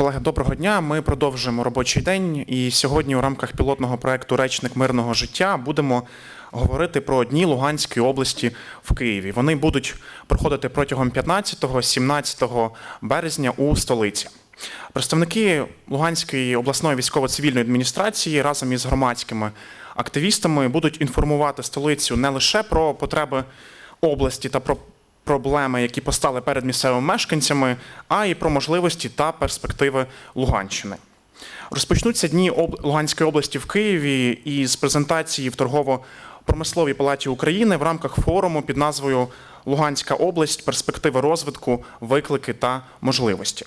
Колеги, доброго дня. Ми продовжуємо робочий день. І сьогодні, у рамках пілотного проекту Речник мирного життя будемо говорити про дні Луганської області в Києві. Вони будуть проходити протягом 15-17 березня у столиці. Представники Луганської обласної військово-цивільної адміністрації разом із громадськими активістами будуть інформувати столицю не лише про потреби області та про проблеми, які постали перед місцевими мешканцями, а й про можливості та перспективи Луганщини. Розпочнуться дні Луганської області в Києві із презентації в торгово-промисловій палаті України в рамках форуму під назвою Луганська область, перспективи розвитку, виклики та можливості.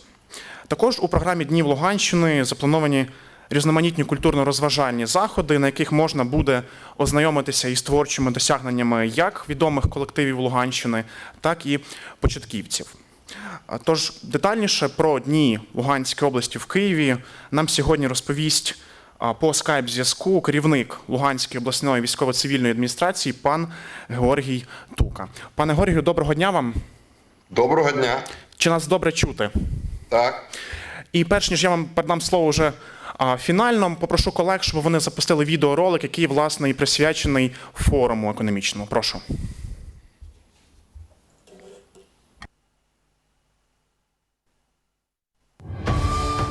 Також у програмі Днів Луганщини заплановані різноманітні культурно-розважальні заходи, на яких можна буде ознайомитися із творчими досягненнями як відомих колективів Луганщини, так і початківців. Тож детальніше про дні Луганської області в Києві нам сьогодні розповість по скайп-зв'язку керівник Луганської обласної військово-цивільної адміністрації пан Георгій Тука. Пане Георгію, доброго дня вам. Доброго дня. Чи нас добре чути? Так, І перш ніж я вам передам слово вже а, фінально, попрошу колег, щоб вони запустили відеоролик, який власне і присвячений форуму економічному. Прошу.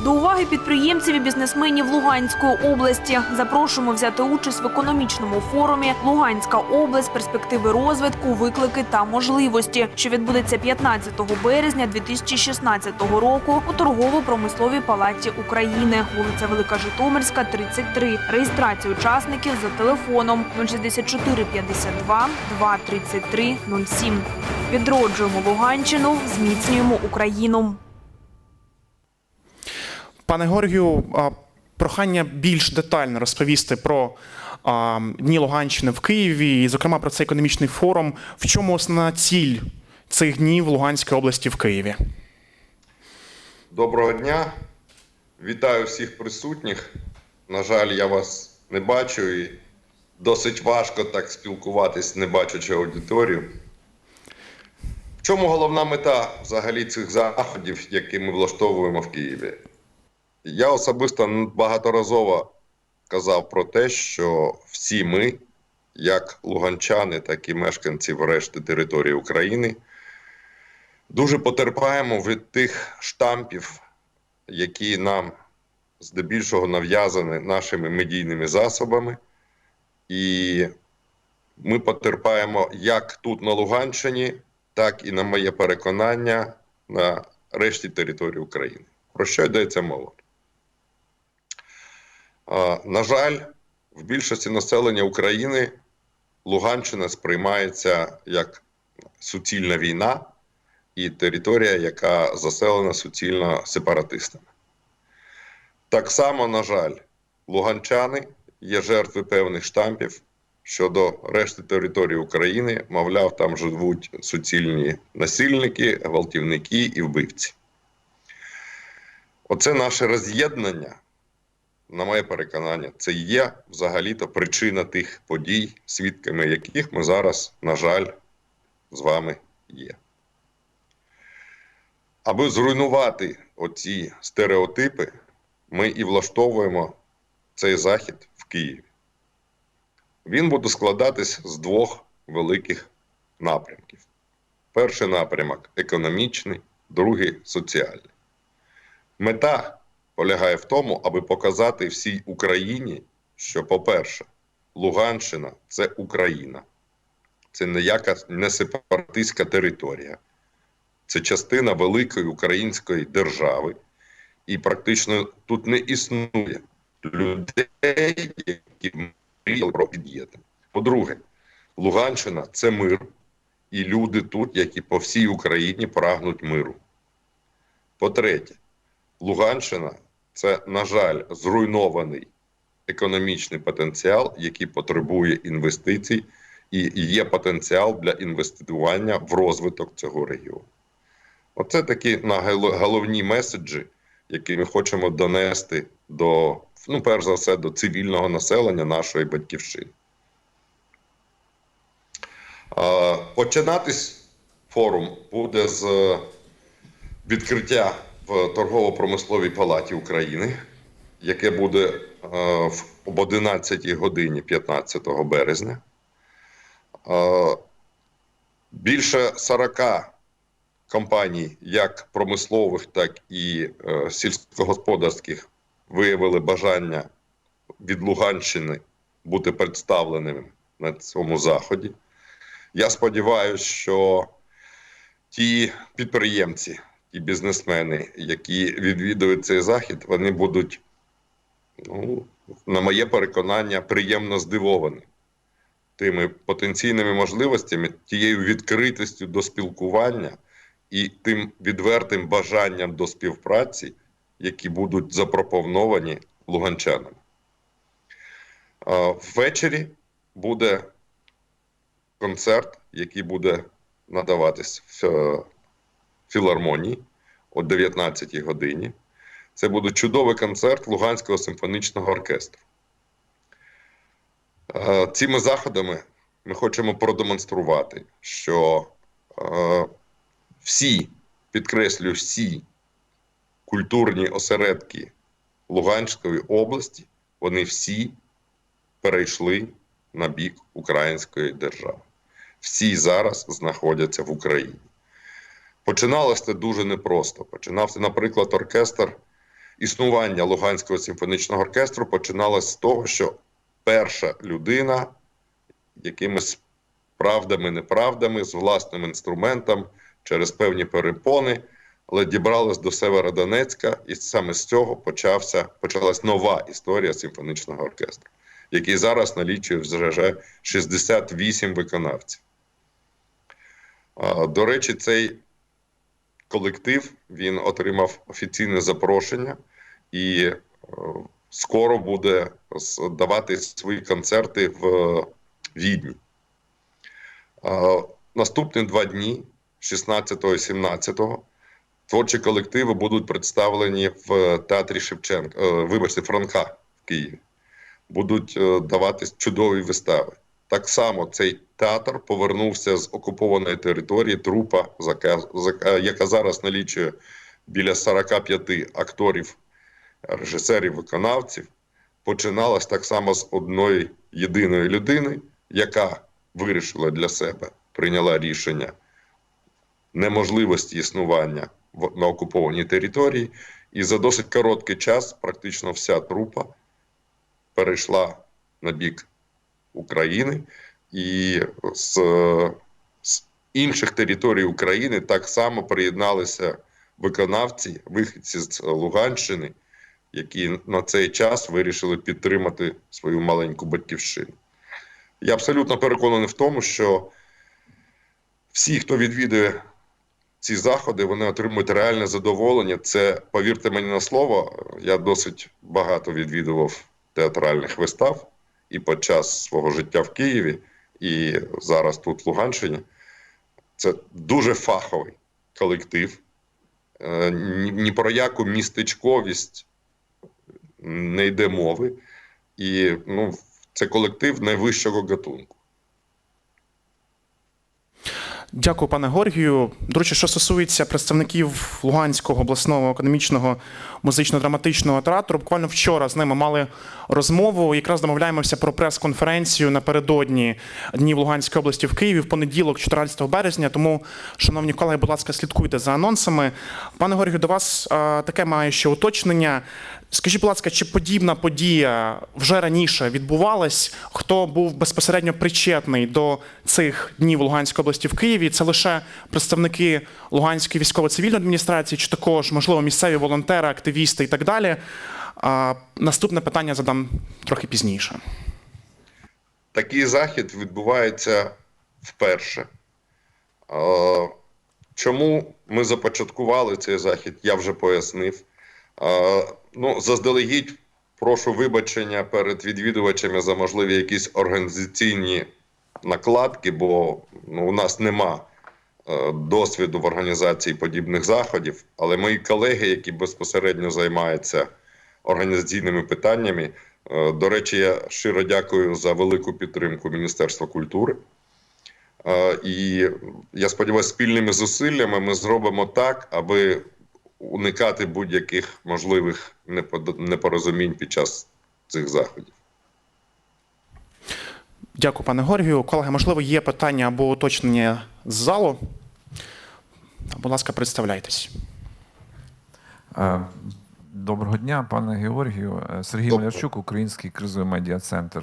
До уваги підприємців і бізнесменів Луганської області запрошуємо взяти участь в економічному форумі Луганська область, перспективи розвитку, виклики та можливості, що відбудеться 15 березня 2016 року у торгово-промисловій палаті України, вулиця Велика Житомирська, 33. Реєстрація учасників за телефоном 064 52 233 07. Відроджуємо Луганщину, зміцнюємо Україну. Пане Георгію, прохання більш детально розповісти про дні Луганщини в Києві, і, зокрема, про цей економічний форум. В чому основна ціль цих днів Луганської області в Києві? доброго дня. Вітаю всіх присутніх. На жаль, я вас не бачу і досить важко так спілкуватись, не бачачи аудиторію. В чому головна мета взагалі цих заходів, які ми влаштовуємо в Києві? Я особисто багаторазово казав про те, що всі ми, як луганчани, так і мешканці решти території України, дуже потерпаємо від тих штампів, які нам здебільшого нав'язані нашими медійними засобами. І ми потерпаємо як тут на Луганщині, так і на моє переконання на решті території України. Про що йдеться мова? На жаль, в більшості населення України Луганщина сприймається як суцільна війна і територія, яка заселена суцільно сепаратистами. Так само, на жаль, луганчани є жертви певних штампів щодо решти території України, мовляв, там живуть суцільні насильники, гвалтівники і вбивці. Оце наше роз'єднання, на моє переконання, це є взагалі-то причина тих подій, свідками яких ми зараз, на жаль, з вами є. Аби зруйнувати оці стереотипи, ми і влаштовуємо цей захід в Києві. Він буде складатись з двох великих напрямків. Перший напрямок економічний, другий соціальний. Мета полягає в тому, аби показати всій Україні, що, по-перше, Луганщина це Україна, це ніяка не сепаратистська територія це частина великої української держави, і практично тут не існує людей, які мріяли про під'єднання. По-друге, Луганщина це мир, і люди тут, які по всій Україні прагнуть миру. По-третє, Луганщина це, на жаль, зруйнований економічний потенціал, який потребує інвестицій, і є потенціал для інвестування в розвиток цього регіону. Оце такі головні меседжі, які ми хочемо донести до, ну, перш за все, до цивільного населення нашої батьківщини. Починатись форум буде з відкриття в торгово-промисловій палаті України, яке буде е, об 11 годині 15 березня. Е, Більше 40 компаній, як промислових, так і е, сільськогосподарських, виявили бажання від Луганщини бути представленими на цьому заході. Я сподіваюся, що ті підприємці, ті бізнесмени, які відвідують цей захід, вони будуть, ну, на моє переконання, приємно здивовані тими потенційними можливостями, тією відкритістю до спілкування і тим відвертим бажанням до співпраці, які будуть запропоновані луганчанам. Ввечері буде концерт, який буде надаватись в філармонії о 19 годині. Це буде чудовий концерт Луганського симфонічного оркестру. Е, Цими заходами ми хочемо продемонструвати, що е, всі, підкреслюю, всі культурні осередки Луганської області, вони всі перейшли на бік української держави. Всі зараз знаходяться в Україні. Починалося це дуже непросто. Починався, наприклад, оркестр існування Луганського симфонічного оркестру починалось з того, що перша людина якимись правдами, неправдами, з власним інструментом через певні перепони, але дібралась до Северодонецька, і саме з цього почався, почалась нова історія симфонічного оркестру, який зараз налічує вже 68 виконавців. До речі, цей колектив він отримав офіційне запрошення і е, скоро буде давати свої концерти в Відні. Е, Наступні два дні, 16 і 17, творчі колективи будуть представлені в театрі Шевченка, е, вибачте, Франка в Києві. Будуть е, даватись чудові вистави. Так само цей театр повернувся з окупованої території трупа, яка зараз налічує біля 45 акторів, режисерів, виконавців. Починалась так само з одної єдиної людини, яка вирішила для себе, прийняла рішення неможливості існування на окупованій території, і за досить короткий час практично вся трупа перейшла на бік України, і з, з інших територій України так само приєдналися виконавці, вихідці з Луганщини, які на цей час вирішили підтримати свою маленьку батьківщину. Я абсолютно переконаний в тому, що всі, хто відвідує ці заходи, вони отримують реальне задоволення. Це, повірте мені на слово, я досить багато відвідував театральних вистав і під час свого життя в Києві, і зараз тут в Луганщині. Це дуже фаховий колектив. Е, Ні, про яку містечковість не йде мови. І ну, це колектив найвищого гатунку. Дякую, пане Горгію. До речі, що стосується представників Луганського обласного економічного музично-драматичного театру, буквально вчора з ними мали розмову. Якраз домовляємося про прес-конференцію напередодні днів Луганської області в Києві в понеділок, 14 березня. Тому, шановні колеги, будь ласка, слідкуйте за анонсами. Пане Горгію, до вас е, таке має ще уточнення. Скажіть, будь ласка, чи подібна подія вже раніше відбувалась? Хто був безпосередньо причетний до цих днів Луганської області в Києві? Це лише представники Луганської військово-цивільної адміністрації, чи також, можливо, місцеві волонтери, активісти і так далі? А, наступне питання задам трохи пізніше. Такий захід відбувається вперше. Чому ми започаткували цей захід, я вже пояснив. Ну, заздалегідь прошу вибачення перед відвідувачами за можливі якісь організаційні накладки, бо ну, у нас нема е, досвіду в організації подібних заходів. Але мої колеги, які безпосередньо займаються організаційними питаннями, е, до речі, я щиро дякую за велику підтримку Міністерства культури. Е, І я сподіваюся, спільними зусиллями ми зробимо так, аби уникати будь-яких можливих непорозумінь під час цих заходів. Дякую, пане Горгію. Колеги, можливо, є питання або уточнення з залу. Будь ласка, представляйтесь. Е, Доброго дня, пане Георгію. Е, Сергій Доброго. Малярчук, Український кризовий медіа центр.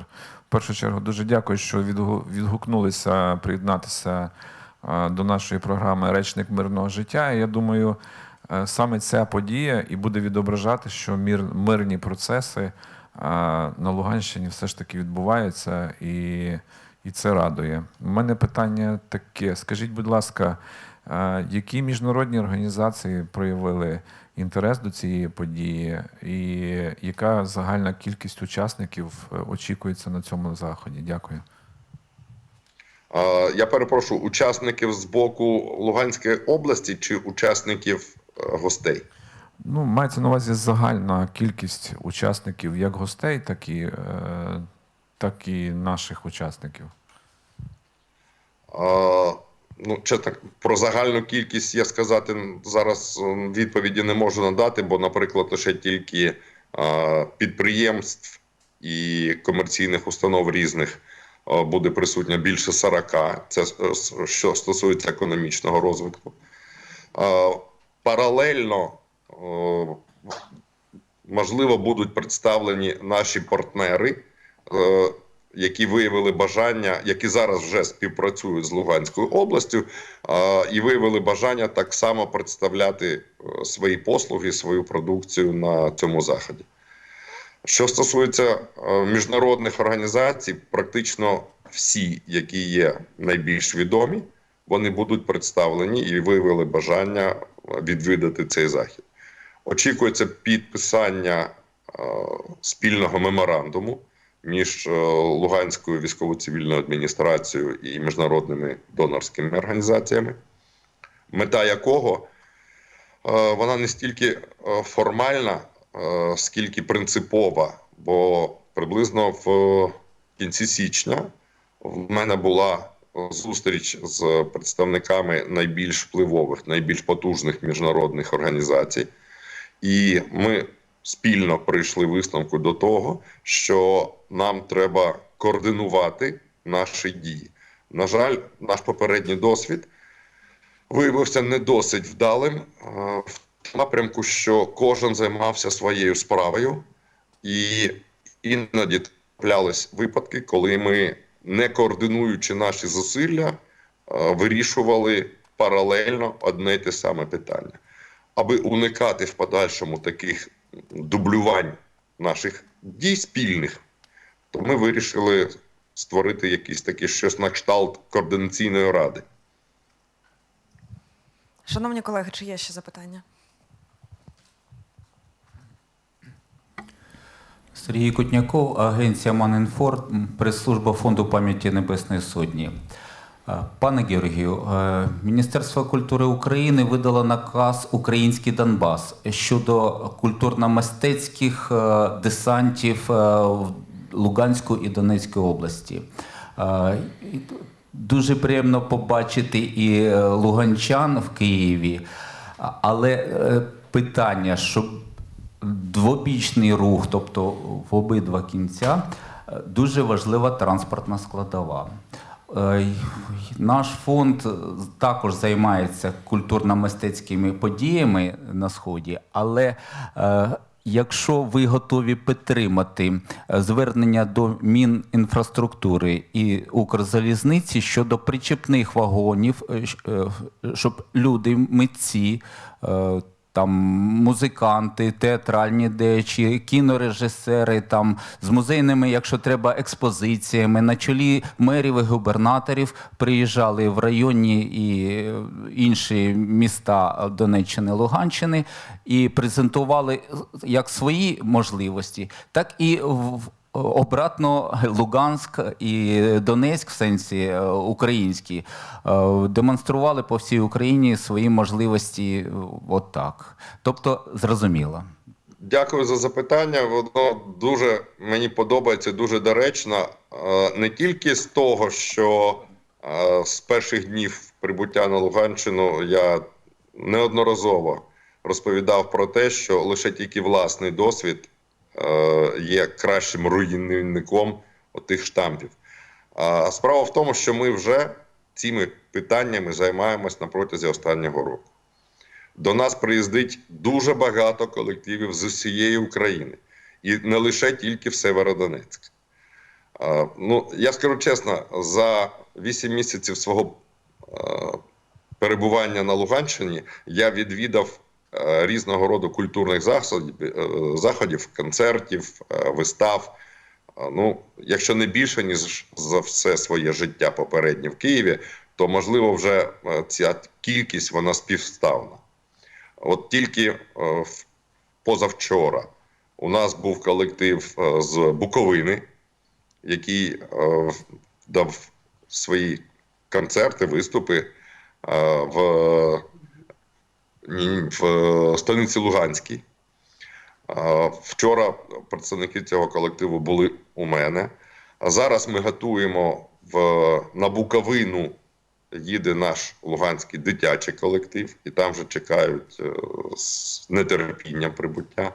В першу чергу дуже дякую, що відгу- відгукнулися приєднатися е, до нашої програми Речник мирного життя. Я думаю, саме ця подія і буде відображати, що мір, мирні процеси е, на Луганщині все ж таки відбуваються, і, і це радує. У мене питання таке: скажіть, будь ласка, е, які міжнародні організації проявили інтерес до цієї події, і яка загальна кількість учасників е, очікується на цьому заході? Дякую. Я перепрошую, учасників з боку Луганської області чи учасників е, гостей? Ну, мається на увазі загальна кількість учасників як гостей, так і, е, так і наших учасників. А, Ну, чесно, про загальну кількість я сказати зараз е, відповіді не можу надати, бо, наприклад, лише тільки а, підприємств і комерційних установ різних а, буде присутньо більше 40. Це е, що стосується економічного розвитку. Паралельно, можливо, будуть представлені наші партнери. е, які виявили бажання, які зараз вже співпрацюють з Луганською областю, і виявили бажання так само представляти е, свої послуги, свою продукцію на цьому заході. Що стосується е, міжнародних організацій, практично всі, які є найбільш відомі, вони будуть представлені і виявили бажання відвідати цей захід. Очікується підписання е, спільного меморандуму між е, Луганською військово-цивільною адміністрацією і міжнародними донорськими організаціями, мета якого е, вона не стільки формальна, скільки принципова, бо приблизно в кінці січня в мене була зустріч з представниками найбільш впливових, найбільш потужних міжнародних організацій, і ми спільно прийшли висновку до того, що нам треба координувати наші дії. На жаль, наш попередній досвід виявився не досить вдалим е, в напрямку, що кожен займався своєю справою, і іноді траплялись випадки, коли ми, не координуючи наші зусилля, е, вирішували паралельно одне й те саме питання. Аби уникати в подальшому таких дублювань наших дій спільних, то ми вирішили створити якийсь такий щось на кшталт координаційної ради. Шановні колеги, чи є ще запитання? Сергій Кутняков, агенція Манінфор, прес-служба Фонду пам'яті Небесної Сотні. Е, Пане Георгію, е, Міністерство культури України видало наказ Український Донбас щодо культурно-мистецьких е, десантів в Луганську і Донецької області. Дуже приємно побачити і луганчан в Києві, але питання, щоб двобічний рух, тобто в обидва кінця, е, дуже важлива транспортна складова. Е, Наш фонд також займається культурно-мистецькими подіями на сході, але е, якщо ви готові підтримати е, звернення до Мінінфраструктури і Укрзалізниці щодо причепних вагонів, е, е, щоб люди, митці, е, там музиканти, театральні дечі, кінорежисери, там з музейними, якщо треба, експозиціями. На чолі мерів і губернаторів приїжджали в районні і інші міста Донеччини, Луганщини і презентували як свої можливості, так і в Обратно Луганськ і Донецьк, в сенсі е, українські, е, демонстрували по всій Україні свої можливості е, отак. Тобто, зрозуміло. Дякую за запитання. Воно дуже мені подобається, дуже доречно. Не тільки з того, що з перших днів прибуття на Луганщину я неодноразово розповідав про те, що лише тільки власний досвід є кращим руйнівником отих штампів. А справа в тому, що ми вже цими питаннями займаємось на протязі останнього року. До нас приїздить дуже багато колективів з усієї України, і не лише тільки в Северодонецьк. Ну, я скажу чесно, за 8 місяців свого е, перебування на Луганщині я відвідав е, різного роду культурних заходів, е, заходів концертів, е, вистав. Ну, якщо не більше, ніж за все своє життя попереднє в Києві, то можливо вже е, ця кількість вона співставна. От тільки е, позавчора у нас був колектив е, з Буковини, який е, дав свої концерти, виступи е, в, в столиці Луганській. Е, Вчора представники цього колективу були у мене. А зараз ми готуємо в, на Буковину. Їде наш луганський дитячий колектив, і там вже чекають е, з нетерпінням прибуття.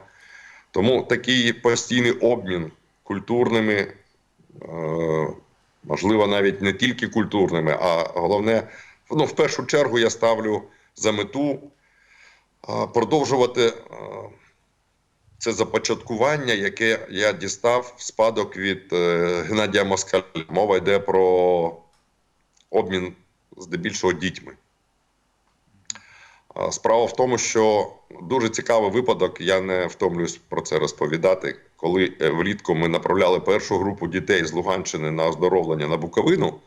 Тому такий постійний обмін культурними, е, можливо, навіть не тільки культурними, а головне, ну, в першу чергу я ставлю за мету е, продовжувати е, це започаткування, яке я дістав в спадок від е, Геннадія Москаля. Мова йде про обмін здебільшого дітьми. Справа в тому, що дуже цікавий випадок, я не втомлююсь про це розповідати. Коли е, влітку ми направляли першу групу дітей з Луганщини на оздоровлення на Буковину,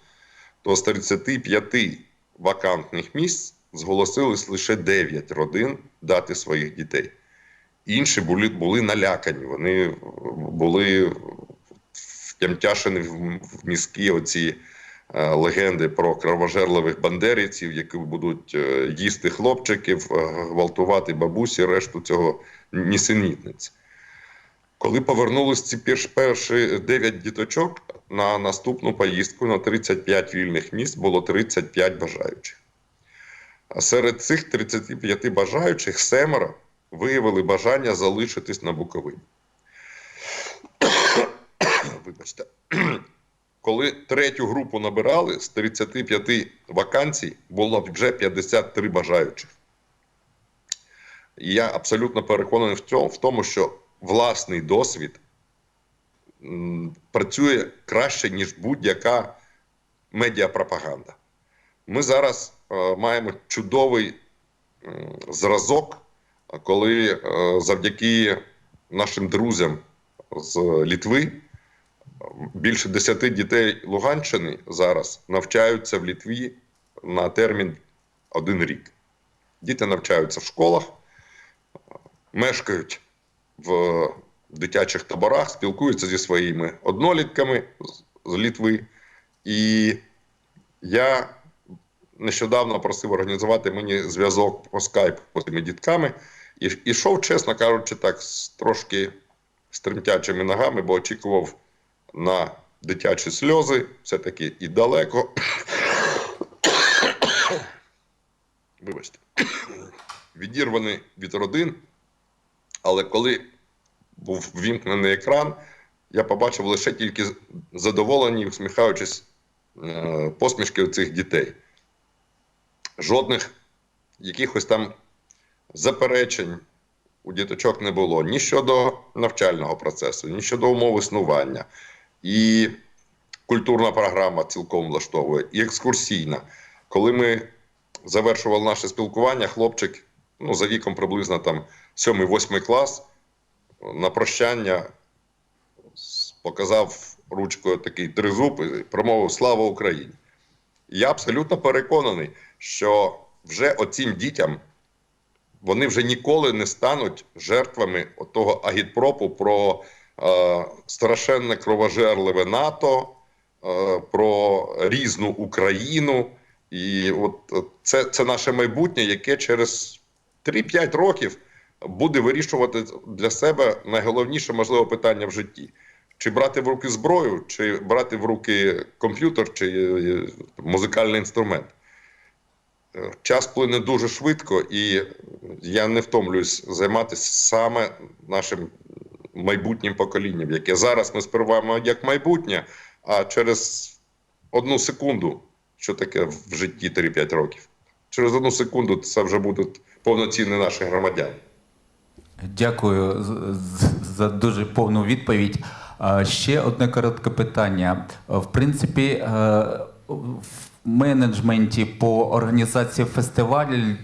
то з 35 вакантних місць зголосились лише 9 родин дати своїх дітей. Інші були, були налякані, вони були втямтяшені в мізки оці е, легенди про кровожерливих бандерівців, які будуть е, їсти хлопчиків, е, гвалтувати бабусі, решту цього нісенітниць. Коли повернулись ці перші 9 діточок на наступну поїздку на 35 вільних місць було 35 бажаючих. А серед цих 35 бажаючих семеро виявили бажання залишитись на Буковині. Вибачте. Коли третю групу набирали, з 35 вакансій було вже 53 бажаючих. І я абсолютно переконаний в цьому, в тому, що власний досвід працює краще, ніж будь-яка медіапропаганда. Ми зараз маємо чудовий зразок, коли е, завдяки нашим друзям з Літви більше 10 дітей Луганщини зараз навчаються в Літві на термін один рік. Діти навчаються в школах, мешкають в дитячих таборах, спілкуються зі своїми однолітками з Літви. І я нещодавно просив організувати мені зв'язок по скайпу з цими дітками. І йшов, чесно кажучи, так з трошки з ногами, бо очікував на дитячі сльози, все-таки і далеко. Вибачте, відірваний від родин. Але коли був ввімкнений екран, я побачив лише тільки задоволені, усміхаючись е, посмішки цих дітей. Жодних якихось там заперечень у діточок не було ні щодо навчального процесу, ні щодо умов існування. І культурна програма цілком влаштовує, і екскурсійна. Коли ми завершували наше спілкування, хлопчик ну, за віком приблизно там 7-8 клас на прощання показав ручкою такий тризуб і промовив Слава Україні! Я абсолютно переконаний, що вже оцім дітям вони вже ніколи не стануть жертвами того агітпропу про е, страшенне кровожерливе НАТО, е, про різну Україну. І от е, це, це наше майбутнє, яке через 3-5 років буде вирішувати для себе найголовніше можливе питання в житті: чи брати в руки зброю, чи брати в руки комп'ютер, чи е, музикальний інструмент. Час плине дуже швидко, і я не втомлююсь займатися саме нашим майбутнім поколінням, яке зараз ми сприймаємо як майбутнє, а через одну секунду, що таке в житті 3-5 років, через одну секунду це вже будуть повноцінні наші громадяни. Дякую за дуже повну відповідь. Ще одне коротке питання. В принципі, е, в менеджменті по організації фестивалів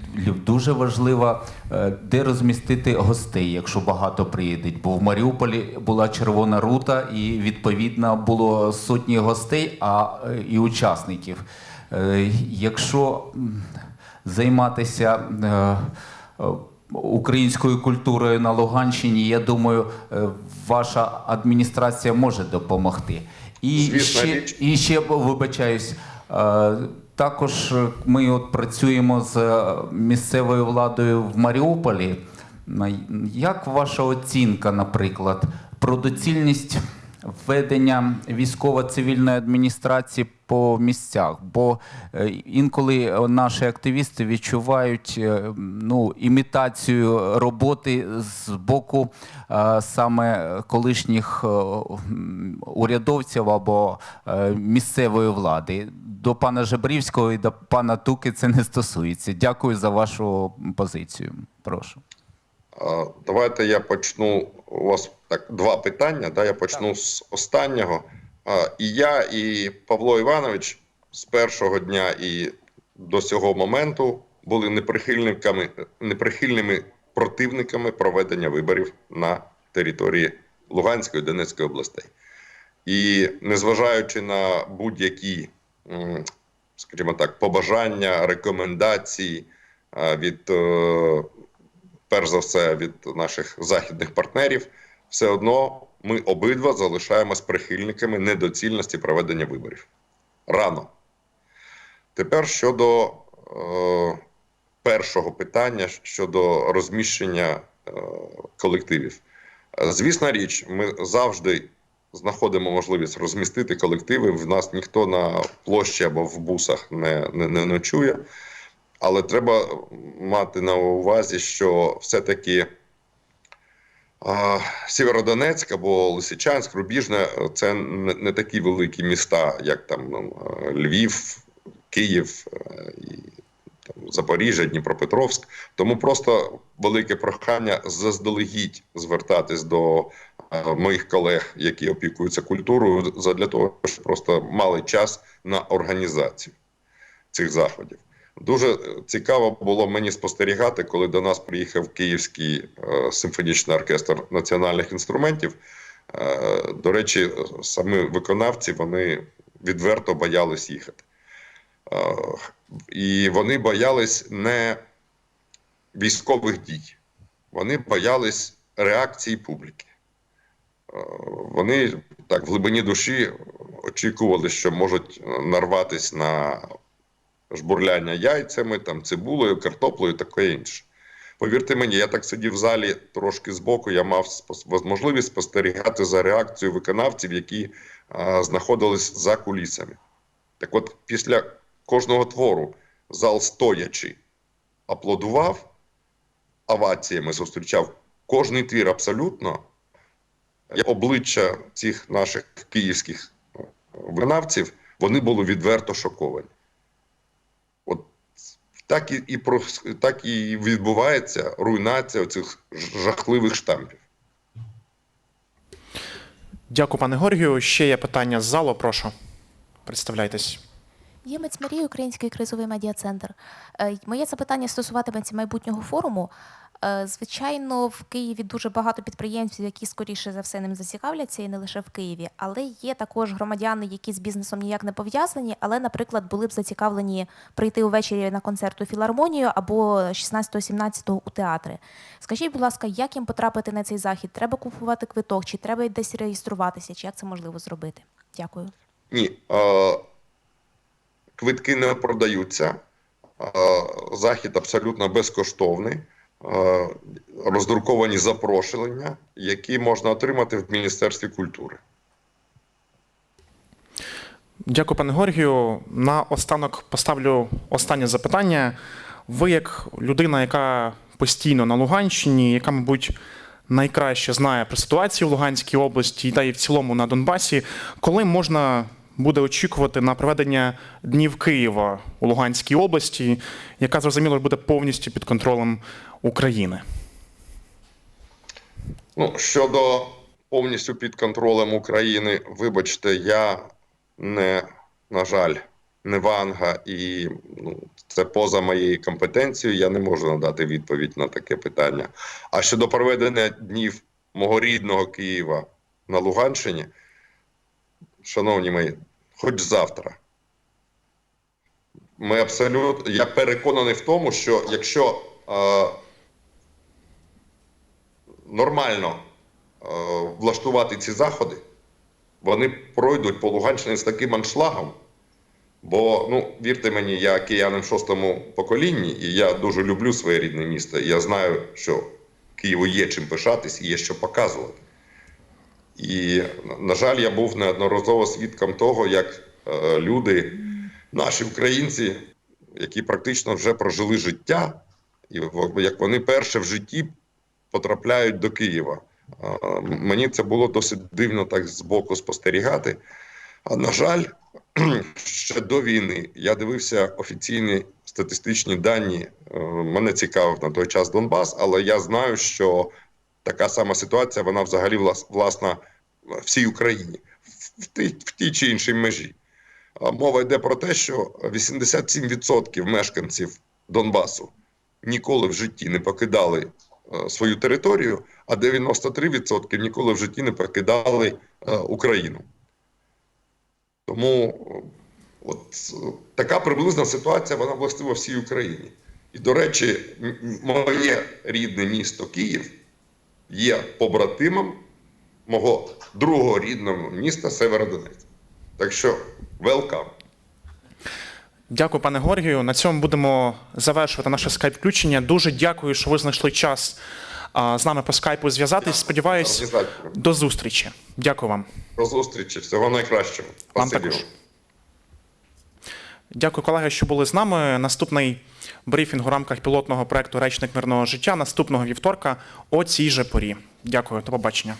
дуже важливо, е, де розмістити гостей, якщо багато приїдуть. Бо в Маріуполі була червона рута, і відповідно було сотні гостей, а е, і учасників. Е, Якщо займатися українською культурою на Луганщині, я думаю, ваша адміністрація може допомогти. І Звісно, ще, і ще вибачаюсь. Е, Також ми от працюємо з місцевою владою в Маріуполі. Як ваша оцінка, наприклад, про доцільність введення військово-цивільної адміністрації по місцях? Бо е, інколи наші активісти відчувають е, ну, імітацію роботи з боку е, саме колишніх е, урядовців або е, місцевої влади. До пана Жебрівського і до пана Туки це не стосується. Дякую за вашу позицію. Прошу. Давайте я почну. У вас так два питання. Да? Я почну з останнього. І я, і Павло Іванович з першого дня і до цього моменту були неприхильниками, неприхильними противниками проведення виборів на території Луганської і Донецької областей. І незважаючи на будь-які, скажімо так, побажання, рекомендації від е, перш за все від наших західних партнерів, все одно ми обидва залишаємось прихильниками недоцільності проведення виборів. Рано. Тепер щодо е, першого питання щодо розміщення е, колективів. Звісна річ, ми завжди знаходимо можливість розмістити колективи. В нас ніхто на площі або в бусах не, не, не ночує. Але треба мати на увазі, що все-таки Сєвєродонецьк або Лисичанськ, Рубіжне це не, такі великі міста, як там ну, е, Львів, Київ е, і там, Запоріжжя, Дніпропетровськ. Тому просто велике прохання заздалегідь звертатись до е, моїх колег, які опікуються культурою, для того, щоб просто мали час на організацію цих заходів. Дуже цікаво було мені спостерігати, коли до нас приїхав Київський е, симфонічний оркестр національних інструментів. Е, до речі, самі виконавці вони відверто боялись їхати. Е, і вони боялись не військових дій, вони боялись реакції публіки. Вони так в глибині душі очікували, що можуть нарватись на жбурляння яйцями, там, цибулею, картоплею, таке інше. Повірте мені, я так сидів в залі трошки збоку, я мав можливість спостерігати за реакцією виконавців, які а, знаходились за кулісами. Так от, після кожного твору зал стоячи аплодував, оваціями зустрічав кожний твір абсолютно. Обличчя цих наших київських е, виконавців, вони були відверто шоковані. Так і, і про так і відбувається руйнація цих жахливих штампів. Дякую, пане Георгію. Ще є питання з залу. Прошу. Представляйтесь. Ємець Марія, Український кризовий медіа-центр. Е, Моє запитання стосуватиметься майбутнього форуму. Е, Звичайно, в Києві дуже багато підприємців, які скоріше за все ним зацікавляться, і не лише в Києві. Але є також громадяни, які з бізнесом ніяк не пов'язані, але, наприклад, були б зацікавлені прийти увечері на концерт у філармонію або 16-17 у театри. Скажіть, будь ласка, як їм потрапити на цей захід? Треба купувати квиток, чи треба десь реєструватися, чи як це можливо зробити? Дякую. Ні, квитки не продаються. Е, захід абсолютно безкоштовний. Е, роздруковані запрошення, які можна отримати в Міністерстві культури. Дякую, пане Георгію. На останок поставлю останнє запитання. Ви, як людина, яка постійно на Луганщині, яка, мабуть, найкраще знає про ситуацію в Луганській області та і в цілому на Донбасі, коли можна буде очікувати на проведення Днів Києва у Луганській області, яка зрозуміло буде повністю під контролем України? Ну, щодо повністю під контролем України, вибачте, я не, на жаль, не ванга, і ну, це поза моєю компетенцією. Я не можу надати відповідь на таке питання. А щодо проведення днів мого рідного Києва на Луганщині, шановні мої, хоч завтра. Ми абсолютно, я переконаний в тому, що якщо е, нормально е, влаштувати ці заходи, вони пройдуть по Луганщині з таким аншлагом. Бо, ну, вірте мені, я киянин в шостому поколінні, і я дуже люблю своє рідне місто. І я знаю, що Києву є чим пишатись і є що показувати. І, на- жаль, я був неодноразово свідком того, як е, люди, наші українці, які практично вже прожили життя, і як вони перше в житті потрапляють до Києва. Мені це було досить дивно так збоку спостерігати. А на жаль, ще до війни я дивився офіційні статистичні дані. Е, Мене цікавив на той час Донбас, але я знаю, що така сама ситуація вона взагалі влас- власна всій Україні в тій, в тій чи іншій межі. Мова йде про те, що 87% мешканців Донбасу ніколи в житті не покидали е, свою територію, а 93% ніколи в житті не покидали е, Україну. Тому е, от е, така приблизна ситуація вона властива всій Україні. І, до речі, моє рідне місто Київ є побратимом мого другого рідного міста Северодонець. Так що, welcome. Дякую, пане Георгію. На цьому будемо завершувати наше скайп-включення. Дуже дякую, що ви знайшли час з нами по скайпу зв'язатись. Сподіваюсь, до зустрічі. Дякую вам. До зустрічі. Всього найкращого. Вам також. Дякую, колеги, що були з нами. Наступний брифінг у рамках пілотного проекту Речник мирного життя наступного вівторка о цій же порі. Дякую, до побачення.